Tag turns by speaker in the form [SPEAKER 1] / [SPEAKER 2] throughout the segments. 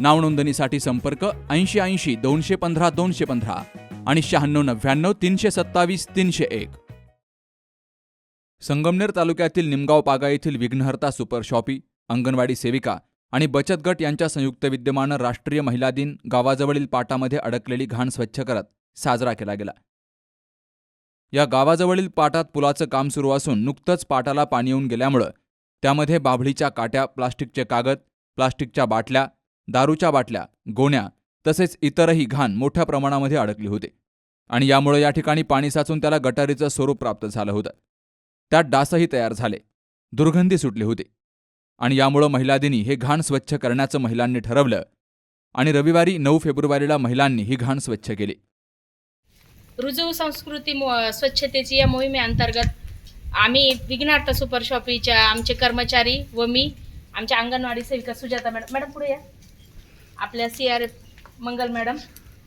[SPEAKER 1] नावनोंदणीसाठी संपर्क ऐंशी ऐंशी दोनशे पंधरा दोनशे पंधरा आणि शहाण्णव नव्याण्णव तीनशे सत्तावीस तीनशे एक. संगमनेर तालुक्यातील निमगाव पागा येथील विघ्नहर्ता सुपर शॉपी अंगणवाडी सेविका आणि बचत गट यांच्या संयुक्त विद्यमानं राष्ट्रीय महिला दिन गावाजवळील पाटामध्ये अडकलेली घाण स्वच्छ करत साजरा केला गेला. या गावाजवळील पाटात पुलाचं काम सुरू असून नुकतंच पाटाला पाणी येऊन गेल्यामुळं त्यामध्ये बाभळीच्या काट्या प्लास्टिकचे कागद प्लास्टिकच्या बाटल्या दारूच्या बाटल्या गोण्या तसेच इतरही घाण मोठ्या प्रमाणामध्ये अडकली होती आणि यामुळे या ठिकाणी पाणी साचून त्याला गटारीचं स्वरूप प्राप्त झालं होतं. त्यात डासही तयार झाले दुर्गंधी सुटली होती आणि यामुळं महिला दिनी हे घाण स्वच्छ करण्याचं महिलांनी ठरवलं आणि रविवारी नऊ फेब्रुवारीला महिलांनी ही घाण स्वच्छ केली.
[SPEAKER 2] रुजू संस्कृती स्वच्छतेची या मोहिमेअंतर्गत आम्ही विघ्नार्थ सुपर शॉपीच्या आमचे कर्मचारी व मी आमच्या अंगणवाडी सेविका सुजाता मॅडम मॅडम पुढे या. आपल्या सी आर मंगल मॅडम.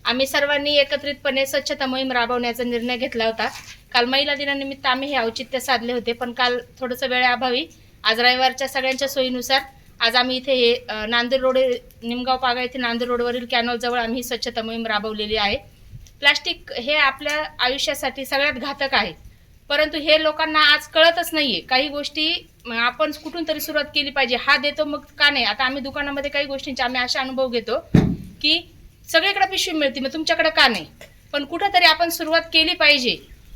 [SPEAKER 2] आम्ही सर्वांनी एकत्रितपणे स्वच्छता मोहीम राबवण्याचा निर्णय घेतला होता. काल महिला दिनानिमित्त आम्ही हे औचित्य साधले होते पण काल थोडंसं वेळेअभावी आज रविवारच्या सगळ्यांच्या सोयीनुसार आज आम्ही इथे हे नांदेड रोड निमगाव पागा येथे नांदेड रोडवरील कॅनॉलजवळ आम्ही ही स्वच्छता मोहीम राबवलेली आहे. प्लास्टिक हे आपल्या आयुष्यासाठी सगळ्यात घातक आहे. परंतु हे लोकांना आज कळतच नाही आहे काही गोष्टी मग आपण कुठून तरी सुरुवात केली पाहिजे हा देतो मग का नाही? आता आम्ही दुकानामध्ये काही गोष्टींचे आम्ही असा अनुभव घेतो की सगळीकडे पिशवी मिळते मग तुमच्याकडे का नाही? पण कुठंतरी आपण सुरुवात केली पाहिजे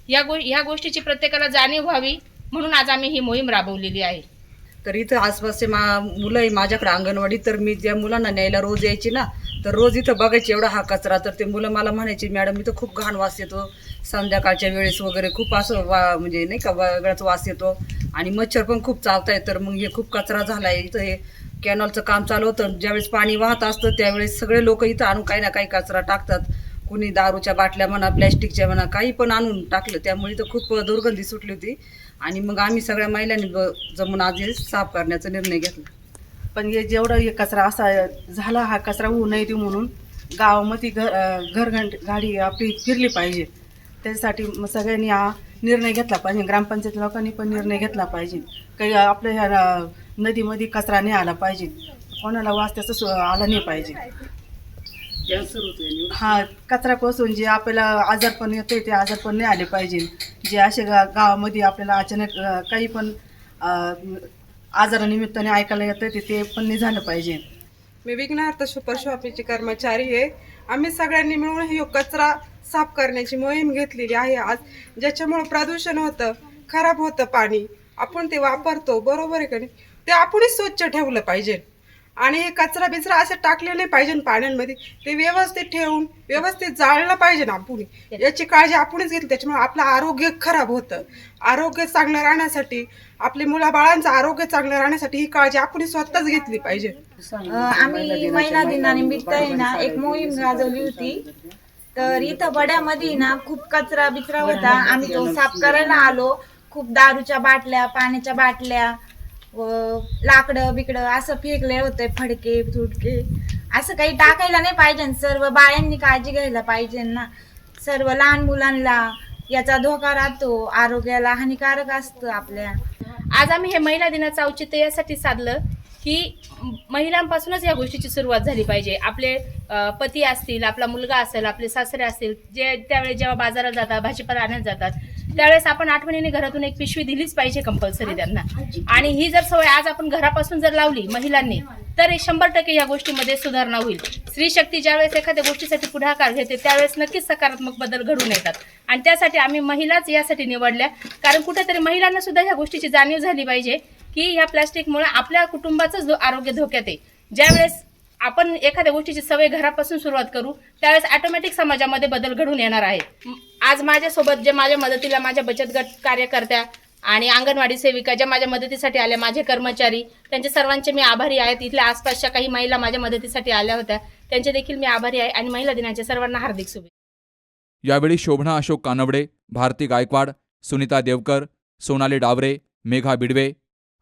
[SPEAKER 2] या गो ह्या गोष्टीची प्रत्येकाला जाणीव व्हावी म्हणून आज आम्ही ही मोहीम राबवलेली आहे.
[SPEAKER 3] तर इथं आसपासचे मा मुलं आहे माझ्याकडे अंगणवाडी तर मी ज्या मुलांना न्यायला रोज यायची ना तर रोज इथं बघायची एवढा हा कचरा तर ते मुलं मला म्हणायची मॅडम इथं खूप घाण वास येतो संध्याकाळच्या वेळेस वगैरे खूप असं वा म्हणजे नाही का वेगळाच वास येतो. आणि मच्छर पण खूप चावताय तर मग हे खूप कचरा झाला आहे इथं हे कॅनॉलचं काम चालू होतं. ज्यावेळेस पाणी वाहत असतं त्यावेळेस सगळे लोक इथं आणून काही ना काही कचरा टाकतात. कुणी दारूच्या बाटल्या म्हणा प्लॅस्टिकच्या म्हणा काही पण आणून टाकलं. त्यामुळे तर खूप दुर्गंधी सुटली होती. आणि मग आम्ही सगळ्या महिलांनी जमून आज साफ करण्याचा निर्णय घेतला.
[SPEAKER 4] पण हे जेवढं हे कचरा असा झाला हा कचरा होऊ नये देऊ म्हणून गावामध्ये घर घरघंट गाडी आपली फिरली पाहिजे. त्याच्यासाठी मग सगळ्यांनी हा निर्णय घेतला पाहिजे. ग्रामपंचायत लोकांनी पण निर्णय घेतला पाहिजे. काही आपल्या ह्या नदीमध्ये कचरा नाही आला पाहिजे. कोणाला वास त्याचा सु- आला नाही पाहिजे. हा कचरा पासून जे आपल्याला आजारपण येते ते आजारपण नाही आले पाहिजे. जे असे गा गावामध्ये आपल्याला अचानक काही पण आजारानिमित्ताने ऐकायला येतं ते ते पण नाही झालं पाहिजे.
[SPEAKER 5] मी विघ्नार्थ सुपर शॉपीची कर्मचारी आहे. आम्ही सगळ्यांनी मिळून ही कचरा साफ करण्याची मोहीम घेतलेली आहे आज ज्याच्यामुळं प्रदूषण होतं खराब होतं पाणी. आपण ते वापरतो बरोबर आहे का नाही? ते आपणच स्वच्छ ठेवलं पाहिजे. आणि हे कचरा बिचरा असे टाकले नाही पाहिजे पाण्यांमध्ये. ते व्यवस्थित ठेवून व्यवस्थित जाळलं पाहिजे ना आपण. याची काळजी आपणच घेतली त्याच्यामुळे आपलं आरोग्य खराब होतं. आरोग्य चांगलं राहण्यासाठी आपले मुलाबाळांचं आरोग्य चांगलं राहण्यासाठी ही काळजी आपण स्वतःच घेतली पाहिजे.
[SPEAKER 6] आम्ही महिला दिनानिमित्त आहे ना एक मोहीम गाजवली होती. तर इथं बड्यामध्ये ना खूप कचरा बिचरा होता. आम्ही तो साफ करायला आलो. खूप दारूच्या बाटल्या पाण्याच्या बाटल्या लाकडं बिकडं असं फेकले होते फडके फुडके. असं काही टाकायला नाही पाहिजे सर्व बायांनी काळजी घ्यायला पाहिजे ना. सर्व लहान मुलांना याचा धोका राहतो. आरोग्याला हानिकारक असतं आपल्या.
[SPEAKER 2] आज आम्ही हे महिला दिनाचं औचित्य यासाठी साधलं की महिलांपासूनच या गोष्टीची सुरुवात झाली पाहिजे. आपले पती असतील आपला मुलगा असेल आपले सासरे असतील जे त्यावेळेस जेव्हा बाजारात जातात भाजीपाला आणत जातात त्यावेळेस आपण आठवणीने घरातून एक पिशवी दिलीच पाहिजे कंपल्सरी त्यांना. आणि ही जर सवय आज आपण घरापासून जर लावली महिलांनी तर शंभर टक्के या गोष्टीमध्ये सुधारणा होईल. स्त्री शक्ती ज्यावेळेस एखाद्या गोष्टीसाठी पुढाकार घेते त्यावेळेस नक्कीच सकारात्मक बदल घडून येतात. आणि त्यासाठी आम्ही महिलाच यासाठी निवडल्या कारण कुठेतरी महिलांना सुद्धा ह्या गोष्टीची जाणीव झाली पाहिजे की ह्या प्लास्टिकमुळे आपल्या कुटुंबाचंच आरोग्य धोक्यात आहे ज्यावेळेस आपण एखाद्या गोष्टीची सवय घरापासून सुरुवात करू त्यावेळेस ऑटोमॅटिक समाजामध्ये बदल घडून येणार आहे आज माझ्यासोबत जे माझ्या मदतीला माझ्या बचत गट कार्यकर्त्या आणि अंगणवाडी सेविका ज्या माझ्या मदतीसाठी आल्या माझे कर्मचारी त्यांचे सर्वांचे मी आभारी आहेत इथल्या आसपासच्या काही महिला माझ्या मदतीसाठी आल्या होत्या. त्यांचे देखील मी आभारी आहे आणि महिला दिनाच्या सर्वांना हार्दिक शुभेच्छा.
[SPEAKER 1] यावेळी शोभना अशोक कानवडे भारती गायकवाड सुनीता देवकर सोनाली डावरे मेघा बिडवे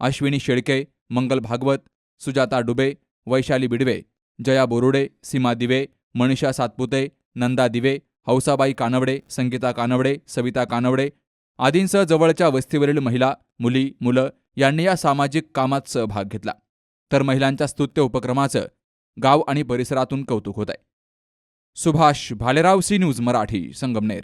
[SPEAKER 1] अश्विनी शेळके मंगल भागवत सुजाता डुबे वैशाली बिडवे जया बोरुडे सीमा दिवे मनीषा सातपुते नंदा दिवे हौसाबाई कानवडे संगीता कानवडे सविता कानवडे आदींसह जवळच्या वस्तीवरील महिला मुली मुलं यांनी या सामाजिक कामात सहभाग घेतला. तर महिलांच्या स्तुत्य उपक्रमाचं गाव आणि परिसरातून कौतुक होत आहे सुभाष भालेराव सी न्यूज मराठी संगमनेर.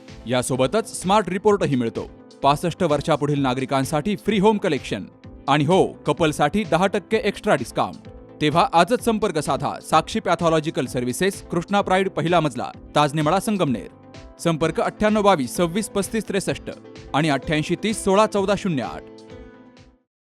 [SPEAKER 1] यासोबतच स्मार्ट रिपोर्टही मिळतो. पासष्ट वर्षापुढील नागरिकांसाठी फ्री होम कलेक्शन आणि हो कपलसाठी दहा टक्के एक्स्ट्रा डिस्काउंट तेव्हा आजच संपर्क साधा Sakshi pathological services Krishna Pride पहिला मजला ताजनेमळा संगमनेर. संपर्क अठ्ठ्याण्णव बावीस सव्वीस पस्तीस त्रेसष्ट आणि अठ्ठ्याऐंशी तीस सोळा चौदा शून्य आठ.